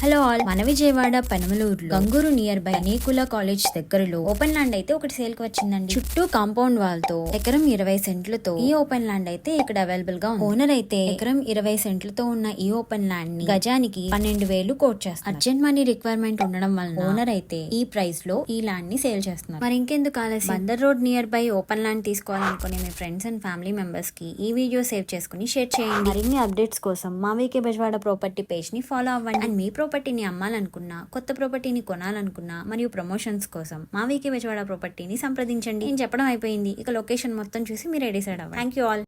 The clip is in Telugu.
Hello all. మన విజయవాడ పనమలూరులో గంగూరు నియర్ బై అనేకుల కాలేజ్ దగ్గరలో ఓపెన్ ల్యాండ్ అయితే ఒకటి సేల్కి వచ్చిందండి. చుట్టూ కాంపౌండ్ వాల్తో ఎకరం ఇరవై సెంట్లతో ఈ ఓపెన్ ల్యాండ్ అయితే ఇక్కడ అవైలబుల్గా ఉంది. ఓనర్ అయితే ఎకరం ఇరవై సెంట్లతో ఉన్న ఈ ఓపెన్ ల్యాండ్ని గజానికి పన్నెండు వేలు కోట్ చేస్తారు అర్జెంట్ మనీ రిక్వైర్మెంట్ ఉండడం వల్ల ఓనర్ అయితే ఈ ప్రైస్లో ఈ ల్యాండ్ని సేల్ చేస్తున్నారు. మరి ఇంకెందుకు ఆలస్యం? Bandar road near by open land తీసుకోవాలనుకునే మీ ఫ్రెండ్స్ అండ్ ఫ్యామిలీ మెంబర్స్కి ఈ వీడియో సేవ్ చేసుకుని షేర్ చేయండి. మరిన్ని అప్డేట్స్ కోసం మా వీకే బెజవాడ ప్రాపర్టీ పేజ్ని ఫాలో అవ్వండి. అండ్ మీ ప్రాపర్టీని అమ్మాలనుకున్నా కొత్త ప్రాపర్టీని కొనాలనుకున్నా మరియు ప్రమోషన్స్ కోసం మా వీకే బెజవాడ ప్రాపర్టీని సంప్రదించండి. నేను చెప్పడం అయిపోయింది. ఇక లొకేషన్ మొత్తం చూసి మీరే డిసైడ్ అవ్వండి. Thank you all